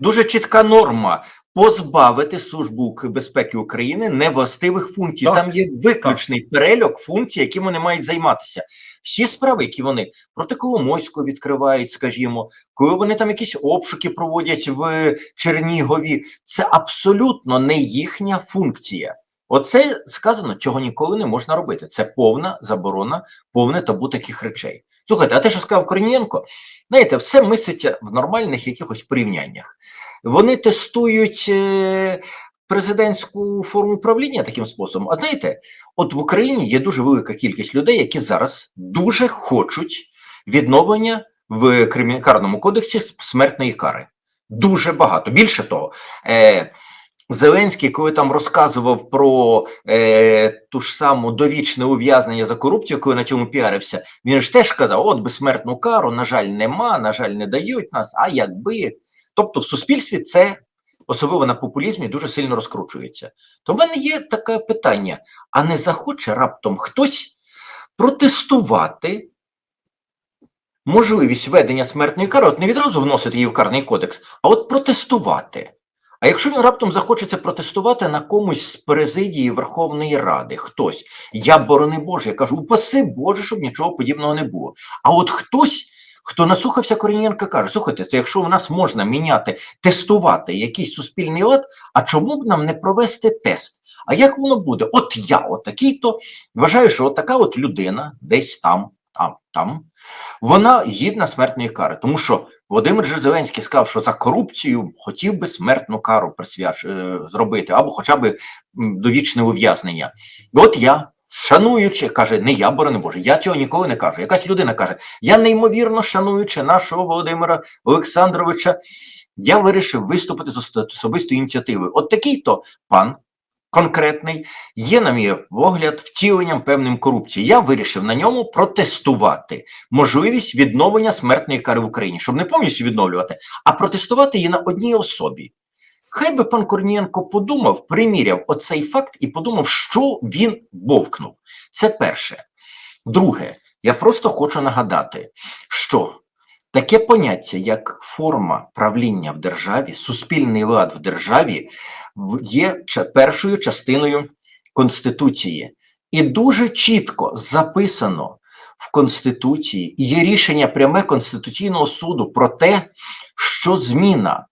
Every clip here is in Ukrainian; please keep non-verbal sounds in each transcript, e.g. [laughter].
дуже чітка норма позбавити службу безпеки України невластивих функцій. Так, Там є виключний перельок функцій, які вони мають займатися. Всі справи, які вони проти Коломойського відкривають, скажімо, коли вони там якісь обшуки проводять в Чернігові, це абсолютно не їхня функція. Оце сказано, чого ніколи не можна робити. Це повна заборона, повне табу таких речей. Слухайте, а те, що сказав Корнієнко, знаєте, все мислиться в нормальних якихось порівняннях. Вони тестують е, президентську форму правління таким способом. А знаєте, от в Україні є дуже велика кількість людей, які зараз дуже хочуть відновлення в кримінальному кодексі смертної кари. Дуже багато. Більше того, е, Зеленський, коли там розказував про е, ту ж саму довічне ув'язнення за корупцію, коли на цьому піарився, він ж теж казав: от безсмертну кару, на жаль, нема, на жаль, не дають нас, а якби. Тобто в суспільстві це, особливо на популізмі, дуже сильно розкручується. То в мене є таке питання: а не захоче раптом хтось протестувати можливість введення смертної кари, от не відразу вносити її в карний кодекс, а от протестувати. А якщо він раптом захочеться протестувати на комусь з президії Верховної Ради, хтось, я борони Боже, я кажу, упаси Боже, щоб нічого подібного не було. А от хтось, хто наслухався Корнієнка, каже: слухайте, це якщо в нас можна міняти, тестувати якийсь суспільний лад, а чому б нам не провести тест? А як воно буде? От я, отакий-то, вважаю, що така от людина десь там, там, там, вона гідна смертної кари, тому що Володимир Зеленський сказав, що за корупцію хотів би смертну кару присвяч... е, зробити, або хоча б довічне ув'язнення. От я, шануючи, каже, не я, борони Боже, я цього ніколи не кажу. Якась людина каже: я неймовірно шануючи нашого Володимира Олександровича, я вирішив виступити з особистою ініціативою. От такий-то пан. Конкретний є, на мій погляд, втіленням певним корупції. Я вирішив на ньому протестувати можливість відновлення смертної кари в Україні, щоб не повністю відновлювати, а протестувати її на одній особі. Хай би пан Корнієнко подумав, приміряв оцей факт і подумав, що він бовкнув. Це перше. Друге, я просто хочу нагадати, що таке поняття, як форма правління в державі, суспільний лад в державі, є першою частиною Конституції. І дуже чітко записано в Конституції, і є рішення пряме Конституційного суду про те, що зміна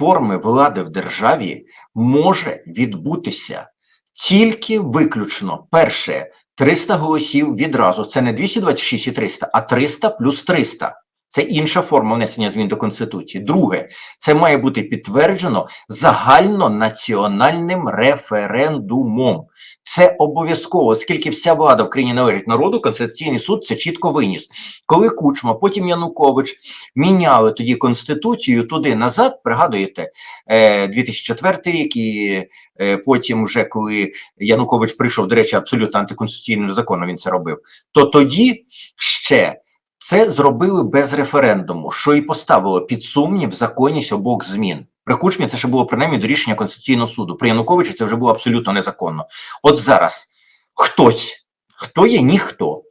форми влади в державі може відбутися тільки виключно перше 300 голосів відразу. Це не 226 і 300, а 300 плюс 300. Це інша форма внесення змін до Конституції. Друге, це має бути підтверджено загальнонаціональним референдумом. Це обов'язково, оскільки вся влада в країні належить народу, Конституційний суд це чітко виніс. Коли Кучма, потім Янукович міняли тоді Конституцію туди назад, пригадуєте, е, 2004 рік, і е, потім, вже коли Янукович прийшов, до речі, абсолютно антиконституційним законом він це робив, то тоді ще це зробили без референдуму, що і поставило під сумнів законність обох змін. При Кучмі це ще було принаймні до рішення Конституційного суду. При Януковичі це вже було абсолютно незаконно. От зараз хтось, хто є ніхто,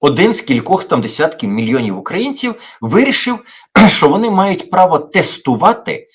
один з кількох там десятків мільйонів українців вирішив, [clears throat] що вони мають право тестувати,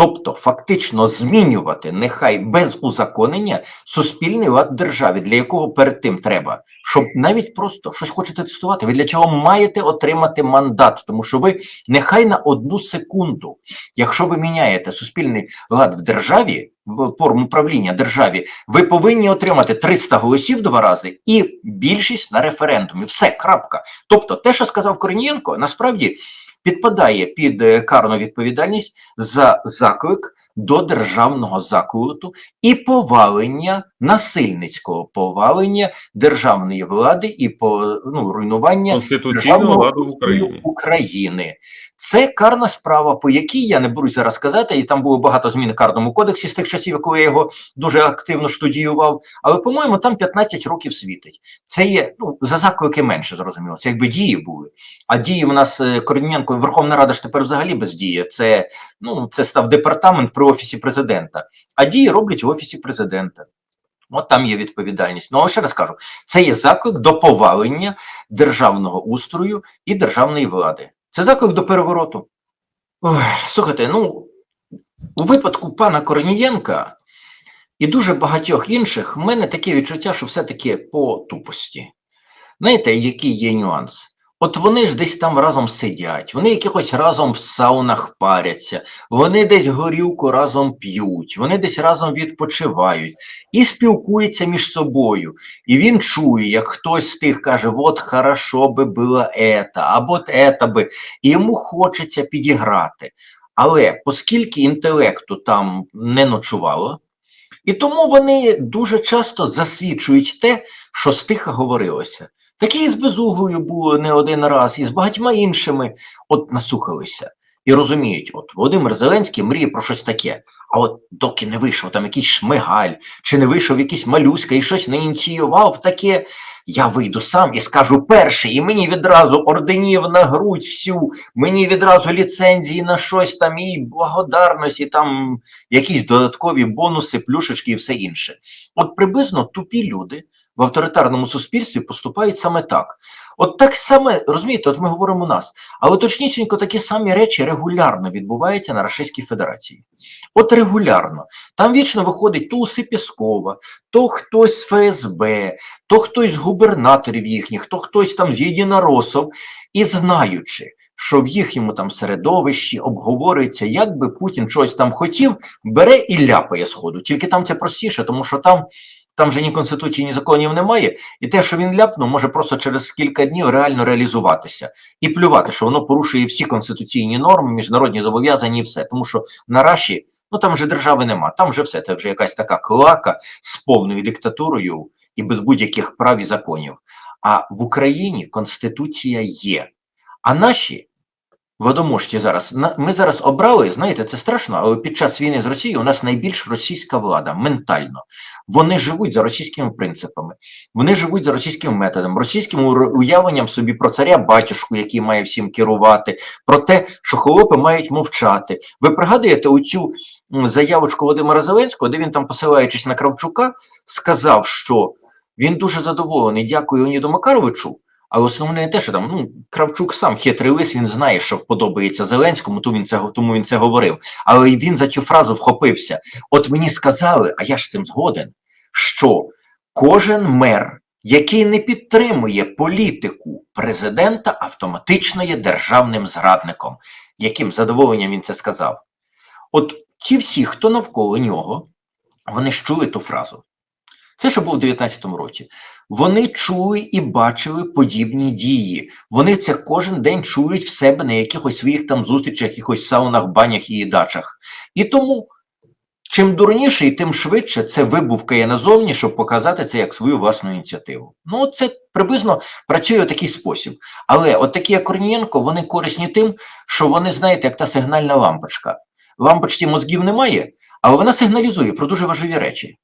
тобто фактично змінювати, нехай без узаконення, суспільний лад в державі, для якого перед тим треба, щоб навіть просто щось хочете тестувати. Ви для цього маєте отримати мандат, тому що ви нехай на одну секунду, якщо ви міняєте суспільний лад в державі, в форму правління державі, ви повинні отримати 300 голосів два рази і більшість на референдумі. Все, крапка. Тобто, те, що сказав Корнієнко, насправді підпадає під е, карну відповідальність за заклик до державного заколоту і повалення насильницького повалення державної влади і по ну руйнування Конституційного державного ладу в Україні. України. Це карна справа, по якій я не берусь зараз сказати, і там було багато змін в карному кодексі з тих часів, коли я його дуже активно студіював. Але, по-моєму, там 15 років світить. Це є ну за заклики менше, зрозуміло. Це якби дії були. А дії в нас е, Корнієнко, Верховна Рада ж тепер взагалі бездіє. Це ну це став департамент при офісі президента. А дії роблять в офісі президента. От там є відповідальність. Ну, але ще раз кажу, це є заклик до повалення державного устрою і державної влади. Це заклик до перевороту. Ой, слухайте, ну у випадку пана Корнієнка і дуже багатьох інших, в мене таке відчуття, що все-таки по тупості. Знаєте, який є нюанс? От вони ж десь там разом сидять, вони якихось разом в саунах паряться, вони десь горілку разом п'ють, вони десь разом відпочивають і спілкуються між собою. І він чує, як хтось з тих каже, от хорошо би було ета, або ета би, і йому хочеться підіграти. Але оскільки інтелекту там не ночувало, і тому вони дуже часто засвідчують те, що стиха говорилося. Таке і з безуглою було не один раз, і з багатьма іншими от насухалися. І розуміють, от Володимир Зеленський мріє про щось таке. А от доки не вийшов там якийсь шмигаль, чи не вийшов якийсь малюська і щось не ініціював таке, я вийду сам і скажу перший, і мені відразу орденів на грудь всю, мені відразу ліцензії на щось там, і благодарність, і там якісь додаткові бонуси, плюшечки і все інше. От приблизно тупі люди в авторитарному суспільстві поступають саме так. От так саме, розумієте, от ми говоримо у нас, але точнісінько такі самі речі регулярно відбуваються на Російській Федерації. От регулярно. Там вічно виходить то уси Піскова, то хтось з ФСБ, то хтось з губернаторів їхніх, то хтось там з єдиноросов, і знаючи, що в їхньому там середовищі обговорюється, як би Путін щось там хотів, бере і ляпає сходу. Тільки там це простіше, тому що там. Там же ні конституції, ні законів немає, і те, що він ляпнув, може просто через кілька днів реально реалізуватися і плювати, що воно порушує всі конституційні норми, міжнародні зобов'язання і все. Тому що на Раші, ну там вже держави нема, там вже все. Це вже якась така клака з повною диктатурою і без будь-яких прав і законів. А в Україні конституція є. А наші водоможці зараз на- ми зараз обрали, знаєте, це страшно, але під час війни з Росією у нас найбільш російська влада ментально. Вони живуть за російськими принципами, вони живуть за російським методом, російським уявленням собі про царя батюшку, який має всім керувати, про те, що холопи мають мовчати. Ви пригадуєте оцю заявочку Володимира Зеленського, де він там, посилаючись на Кравчука, сказав, що він дуже задоволений, дякую Леоніду Макаровичу. Але основне не те, що там ну Кравчук сам хитрий лис, він знає, що подобається Зеленському, тому він це тому він це говорив. Але він за цю фразу вхопився. От мені сказали, а я ж з цим згоден, що кожен мер, який не підтримує політику президента, автоматично є державним зрадником. Яким задоволенням він це сказав? От ті всі, хто навколо нього, вони чули ту фразу. Це що було в 19-му році. Вони чули і бачили подібні дії. Вони це кожен день чують в себе на якихось своїх там зустрічах, якихось саунах, банях і дачах. І тому, чим дурніший, тим швидше це вибувкає назовні, щоб показати це як свою власну ініціативу. Ну, це приблизно працює в такий спосіб. Але от такі, як Корнієнко, вони корисні тим, що вони, знаєте, як та сигнальна лампочка. Лампочці мозгів немає, але вона сигналізує про дуже важливі речі.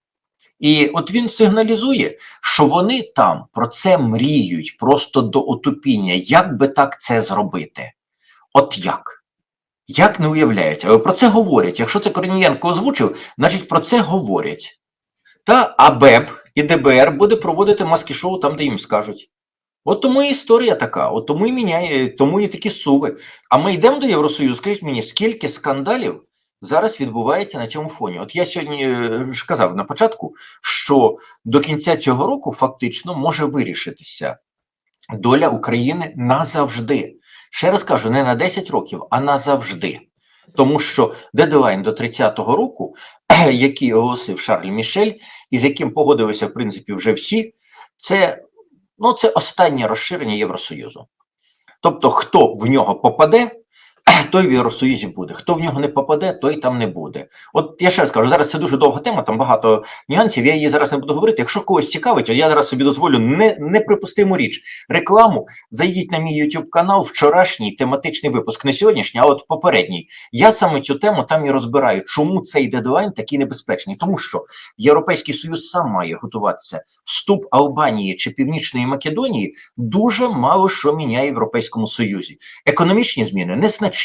І от він сигналізує, що вони там про це мріють просто до отупіння. Як би так це зробити? От як? Як не уявляють, але про це говорять. Якщо це Корнієнко озвучив, значить про це говорять. Та АБЕБ і ДБР буде проводити маски-шоу там, де їм скажуть. От тому і історія така, от тому і міняє, тому і такі суви. А ми йдемо до Євросоюзу, скажіть мені, скільки скандалів зараз відбувається на цьому фоні? От я сьогодні е, ж казав на початку, що до кінця цього року фактично може вирішитися доля України назавжди. Ще раз кажу, не на 10 років, а назавжди. Тому що дедлайн до 30-го року, [clears throat] який оголосив Шарль Мішель, і з яким погодилися, в принципі, вже всі, це, ну, це останнє розширення Євросоюзу. Тобто, хто в нього попаде, [clears throat] той в Євросоюзі буде. Хто в нього не попаде, той там не буде. От я ще раз кажу, зараз це дуже довга тема, там багато нюансів. Я її зараз не буду говорити. Якщо когось цікавить, я зараз собі дозволю не, неприпустиму річ. Рекламу зайдіть на мій YouTube канал, вчорашній тематичний випуск, не сьогоднішній, а от попередній. Я саме цю тему там і розбираю, чому цей дедлайн такий небезпечний. Тому що Європейський Союз сам має готуватися. Вступ Албанії чи Північної Македонії дуже мало що міняє Європейському Союзі. Економічні зміни незначні,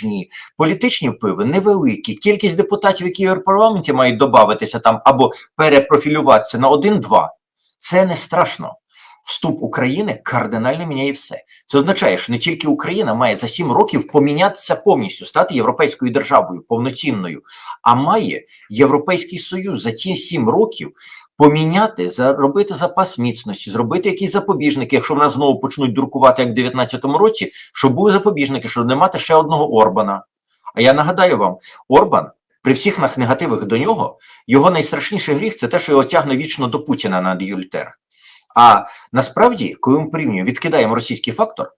політичні впливи невеликі. Кількість депутатів, які в Європарламенті мають додатися там або перепрофілюватися на один-два. Це не страшно. вступ України кардинально міняє все. Це означає, що не тільки Україна має за сім років помінятися повністю, стати європейською державою повноцінною, а має Європейський Союз за ті сім років поміняти, зробити запас міцності, зробити якісь запобіжники, якщо в нас знову почнуть дуркувати, як в 19-му році, щоб були запобіжники, щоб не мати ще одного Орбана. А я нагадаю вам, Орбан. При всіх нах негативах до нього, його найстрашніший гріх це те, що його тягне вічно до Путіна на ад'юльтер. А насправді, коли ми порівнюємо, відкидаємо російський фактор,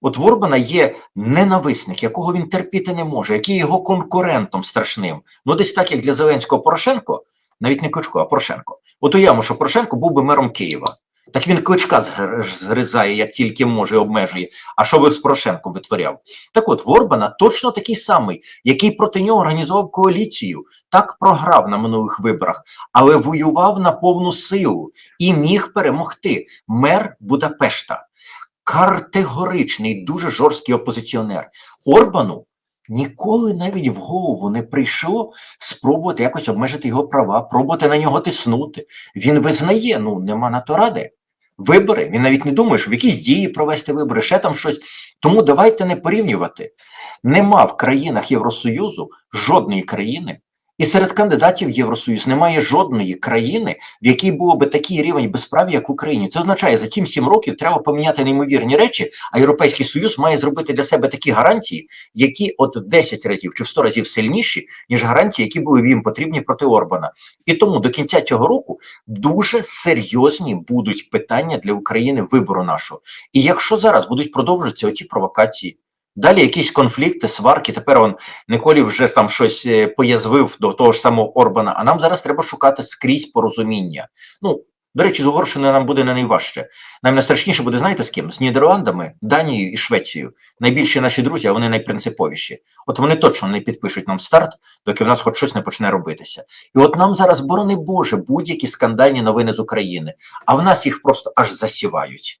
от в Орбана є ненависник, якого він терпіти не може, який його конкурентом страшним. Ну, десь так, як для Зеленського Порошенко, навіть не Кличко, а Порошенко. От уявимо, що Порошенко був би мером Києва. Так він кличка згр- згризає, як тільки може, обмежує. А що би з Порошенком витворяв? Так от, в Орбана точно такий самий, який проти нього організував коаліцію, так програв на минулих виборах, але воював на повну силу і міг перемогти мер Будапешта. Категоричний, дуже жорсткий опозиціонер. Орбану ніколи навіть в голову не прийшло спробувати якось обмежити його права, пробувати на нього тиснути. Він визнає, ну нема на то ради. Вибори. Він навіть не думає, що в якісь дії провести вибори, ще там щось. Тому давайте не порівнювати. Нема в країнах Євросоюзу жодної країни, і серед кандидатів в Євросоюз немає жодної країни, в якій було би такий рівень безправ'я, як в Україні. Це означає, за ті сім років треба поміняти неймовірні речі, а Європейський Союз має зробити для себе такі гарантії, які от в 10 разів чи в 100 разів сильніші, ніж гарантії, які були їм потрібні проти Орбана. І тому до кінця цього року дуже серйозні будуть питання для України вибору нашого. І якщо зараз будуть продовжуватися оці провокації, далі якісь конфлікти, сварки, тепер он Николі вже там щось е, поязвив до того ж самого Орбана, а нам зараз треба шукати скрізь порозуміння. Ну, до речі, з Угорщиною нам буде не найважче. Нам найстрашніше буде, знаєте, з ким? З Нідерландами, Данією і Швецією. Найбільші наші друзі, а вони найпринциповіші. От вони точно не підпишуть нам старт, доки в нас хоч щось не почне робитися. І от нам зараз, борони Боже, будь-які скандальні новини з України, а в нас їх просто аж засівають.